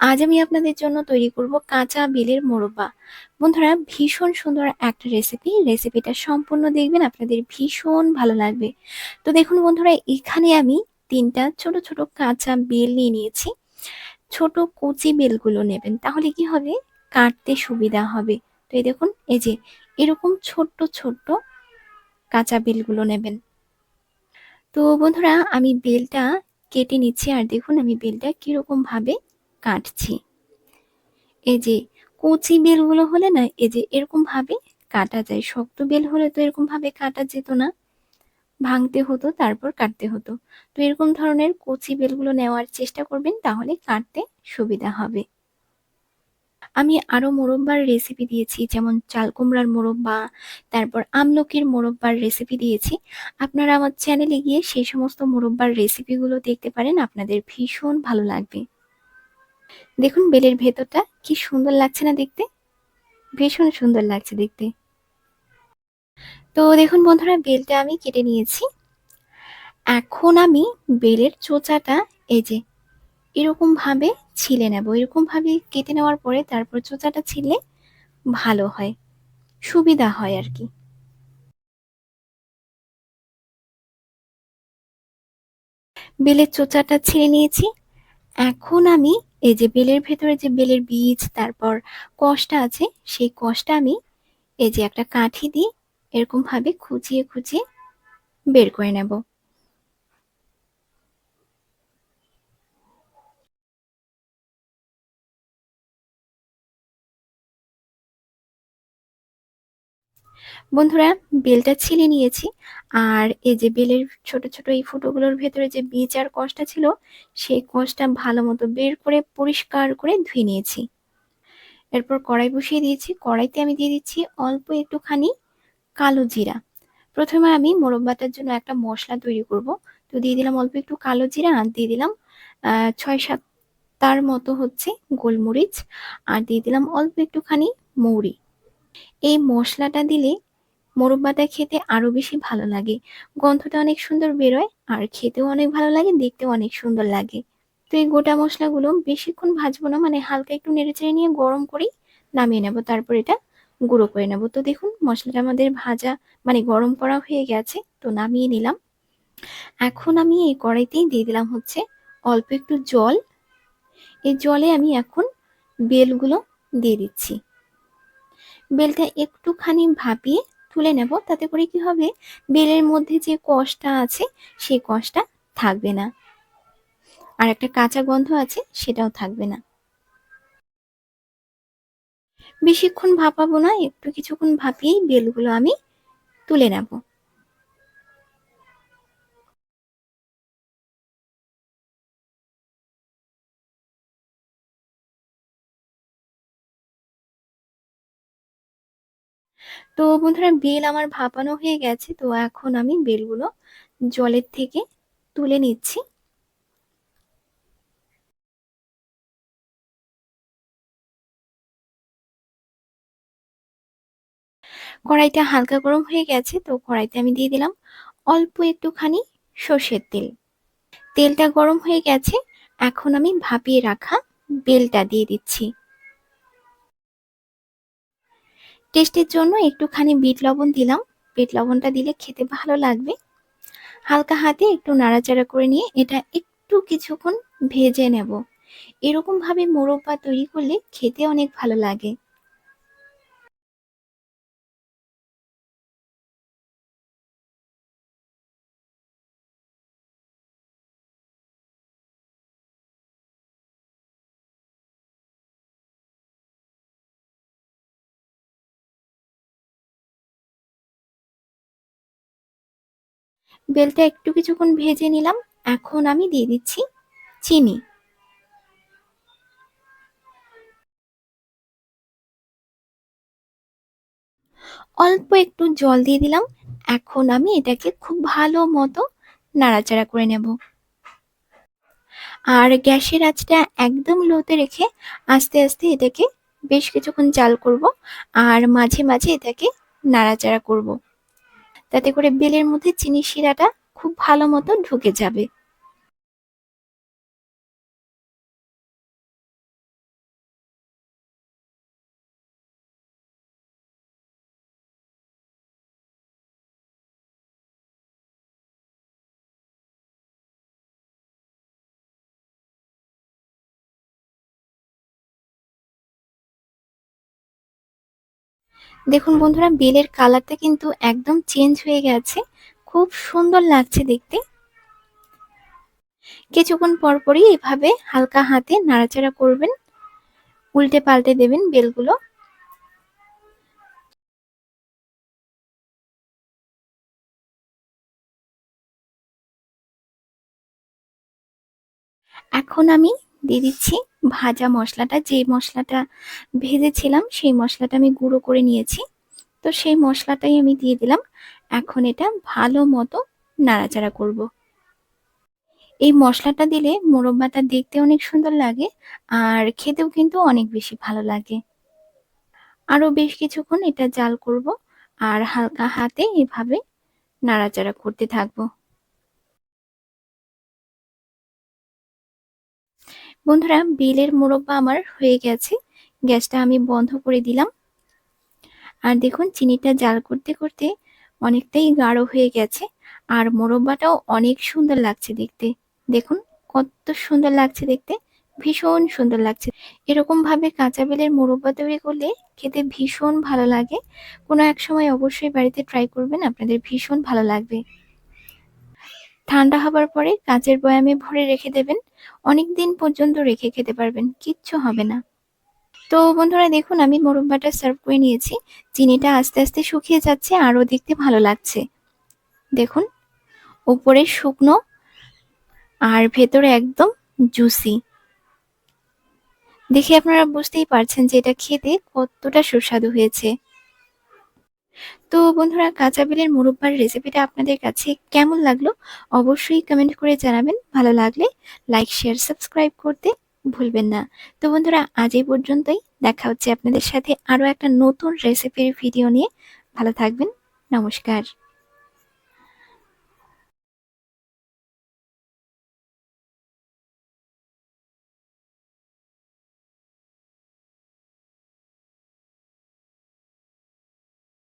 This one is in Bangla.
আজ আমি আপনাদের জন্য তৈরি করব কাঁচা বেলের মোরব্বা। বন্ধুরা, ভীষণ সুন্দর একটা রেসিপি রেসিপিটা সম্পূর্ণ দেখবেন, আপনাদের ভীষণ ভালো লাগবে। তো দেখুন বন্ধুরা, এখানে আমি তিনটা ছোট ছোট কাঁচা বেল নিয়ে নিয়েছি। ছোট কুচি বেলগুলো নেবেন, তাহলে কি হবে? কাটতে সুবিধা হবে। তো এই দেখুন, এই যে এরকম ছোট্ট ছোট্ট কাঁচা বেলগুলো নেবেন। তো বন্ধুরা, আমি বেলটা কেটে নিচ্ছি, আর দেখুন আমি বেলটা কীরকম ভাবে কাটছি। এই যে কচি বেলগুলো হলে না, এই যে এরকম ভাবে কাটা যায়। শক্ত বেল হলে তো এরকম ভাবে কাটা যেত না। ভাঙতে হতো, তারপর কাটতে হতো। তো এরকম ধরনের কচি বেলগুলো নেওয়ার চেষ্টা করবেন, তাহলে কাটতে সুবিধা হবে। আমি আরও মোরব্বার রেসিপি দিয়েছি, যেমন চাল কুমড়ার মোরব্বা, তারপর আমলকির মোরব্বার রেসিপি দিয়েছি। আপনারা আমার চ্যানেলে গিয়ে সেই সমস্ত মোরব্বার রেসিপিগুলো দেখতে পারেন, আপনাদের ভীষণ ভালো লাগবে। দেখুন বেলের ভেতরটা কি সুন্দর লাগছে না দেখতে? ভীষণ সুন্দর লাগছে দেখতে। তো দেখুন বন্ধুরা, বেলটা আমি কেটে নিয়েছি। এখন আমি বেলের চোচাটা, এই যে এরকম ভাবে ছিলে নেব। এরকম ভাবে কেটে নেওয়ার পরে তারপর চোচাটা ছিলে ভালো হয়, সুবিধা হয় আর কি। বেলের চোচাটা ছিঁড়ে নিয়েছি। এখন আমি এই যে বেলের ভেতরে যে বেলের বীজ, তারপর কষটা আছে, সেই কষটা আমি এই যে একটা কাঠি দিই এরকম ভাবে খুঁচিয়ে খুঁচিয়ে বের করে নেব। বন্ধুরা, বেলটা ছিলে নিয়েছি। আর এই যে বেলের ছোট ছোট এই ফুটোগুলোর ভেতরে যে বীজ আর কষটা ছিল, সেই কষটা ভালো মতো বের করে পরিষ্কার করে ধুয়ে নিয়েছি। এরপর কড়াই বসিয়ে দিয়েছি। কড়াইতে আমি দিয়ে দিচ্ছি অল্প একটুখানি কালো জিরা। প্রথমে আমি মোরব্বাটার জন্য একটা মশলা তৈরি করব। তো দিয়ে দিলাম অল্প একটু কালো জিরা আর দিয়ে দিলাম ছয় সাত তার মতো হচ্ছে গোলমরিচ। আর দিয়ে দিলাম অল্প একটুখানি মৌরি। এই মশলাটা দিলে মোরব্বাটা খেতে আরও বেশি ভালো লাগে। গন্ধটা অনেক সুন্দর বেরোয়, আর খেতেও অনেক ভালো লাগে, দেখতেও অনেক সুন্দর লাগে। তো এই গোটা মশলাগুলো বেশিক্ষণ ভাজবো না মানে হালকা একটু নেড়েচেড়ে নিয়ে গরম করেই নামিয়ে নেব, তারপর এটা গুঁড়ো করে নেব। তো দেখুন, মশলাটা আমাদের ভাজা মানে গরম করা হয়ে গেছে, তো নামিয়ে নিলাম। এখন আমি এই কড়াইতেই দিয়ে দিলাম হচ্ছে অল্প একটু জল। এই জলে আমি এখন বেলগুলো দিয়ে দিচ্ছি। বেলটা একটুখানি ভাপিয়ে তুলে নেব, তাতে করে কি হবে? বেলের মধ্যে যে কষটা আছে সেই কষটা থাকবে না। আর একটা কাঁচা গন্ধ আছে, সেটাও থাকবে না। বেশিক্ষণ ভাপাবো না, একটু কিছুক্ষণ ভাপিয়েই বেলগুলো আমি তুলে নেব। তো বন্ধুরা বেল আমার ভাপানো হয়ে গেছে, তো এখন আমি বেলগুলো জলের থেকে তুলে নিচ্ছি। কড়াইটা হালকা গরম হয়ে গেছে, তো কড়াইতে আমি দিয়ে দিলাম অল্প একটুখানি সর্ষের তেল। তেলটা গরম হয়ে গেছে, এখন আমি ভাপিয়ে রাখা বেলটা দিয়ে দিচ্ছি। টেস্টের জন্য একটুখানি বিট লবণ দিলাম। বিট লবণটা দিলে খেতে ভালো লাগবে। হালকা হাতে একটু নাড়াচাড়া করে নিয়ে এটা একটু কিছুক্ষণ ভেজে নেব। এরকমভাবে মোরব্বা তৈরি করলে খেতে অনেক ভালো লাগে। বেলটা একটু কিছুক্ষণ ভেজে নিলাম। এখন আমি দিয়ে দিচ্ছি চিনি। অল্প একটু জল দিয়ে দিলাম। এখন আমি এটাকে খুব ভালো মতো নাড়াচাড়া করে নেব। আর গ্যাসের আঁচটা একদম লোতে রেখে আস্তে আস্তে এটাকে বেশ কিছুক্ষণ চাল করব। আর মাঝে মাঝে এটাকে নাড়াচাড়া করব। তাতে করে বেলের মধ্যে চিনি শিরাটা খুব ভালো মতো ঢুকে যাবে। দেখুন বন্ধুরা, বেলের কালারটা কিন্তু একদম চেঞ্জ হয়ে গেছে। খুব সুন্দর লাগছে দেখতে। কিছুক্ষণ পরপরই এভাবে হালকা হাতে নাড়াচাড়া করবেন, উল্টে পাল্টে দেবেন বেলগুলো। এখন আমি দিয়ে দিচ্ছি ভাজা মশলাটা যে মশলাটা ভেজেছিলাম সেই মশলাটা আমি গুঁড়ো করে নিয়েছি। তো সেই মশলাটাই আমি দিয়ে দিলাম। এখন এটা ভালো মতো নাড়াচাড়া করব। এই মশলাটা দিলে মোরব্বাটা দেখতে অনেক সুন্দর লাগে আর খেতেও কিন্তু অনেক বেশি ভালো লাগে। আরও বেশ কিছুক্ষণ এটা জাল করব আর হালকা হাতে এভাবে নাড়াচাড়া করতে থাকব। বন্ধুরা, বেলের মোরব্বা আমার হয়ে গেছে। গ্যাসটা আমি বন্ধ করে দিলাম। আর দেখুন, চিনিটা জাল করতে করতে অনেকটাই গাঢ় হয়ে গেছে। আর মোরব্বাটাও অনেক সুন্দর লাগছে দেখতে। দেখুন, কত সুন্দর লাগছে দেখতে। ভীষণ সুন্দর লাগছে। এরকম ভাবে কাঁচা বেলের মোরব্বা তৈরি করলে খেতে ভীষণ ভালো লাগে। কোনো এক সময় অবশ্যই বাড়িতে ট্রাই করবেন, আপনাদের ভীষণ ভালো লাগবে। ঠান্ডা হবার পরে কাঁচের বয়ামে ভরে রেখে দেবেন। অনেক দিন পর্যন্ত রেখে খেতে পারবেন, কিচ্ছু হবে না। তো বন্ধুরা দেখুন, আমি মোরব্বাটা সার্ভ করে নিয়েছি। চিনিটা আস্তে আস্তে শুকিয়ে যাচ্ছে, আরও দেখতে ভালো লাগছে। দেখুন উপরে শুকনো আর ভেতরে একদম জুসি। দেখে আপনারা বুঝতেই পারছেন যে এটা খেতে কতটা সুস্বাদু হয়েছে। তো বন্ধুরা, কাঁচা বেলের মুরব্বার রেসিপিটা আপনাদের কাছে কেমন লাগল অবশ্যই কমেন্ট করে জানাবেন। ভালো লাগলে লাইক শেয়ার সাবস্ক্রাইব করতে ভুলবেন না। তো বন্ধুরা, আজ এই পর্যন্তই। দেখা হচ্ছে আপনাদের সাথে আরও একটা নতুন রেসিপির ভিডিও নিয়ে। ভালো থাকবেন। নমস্কার।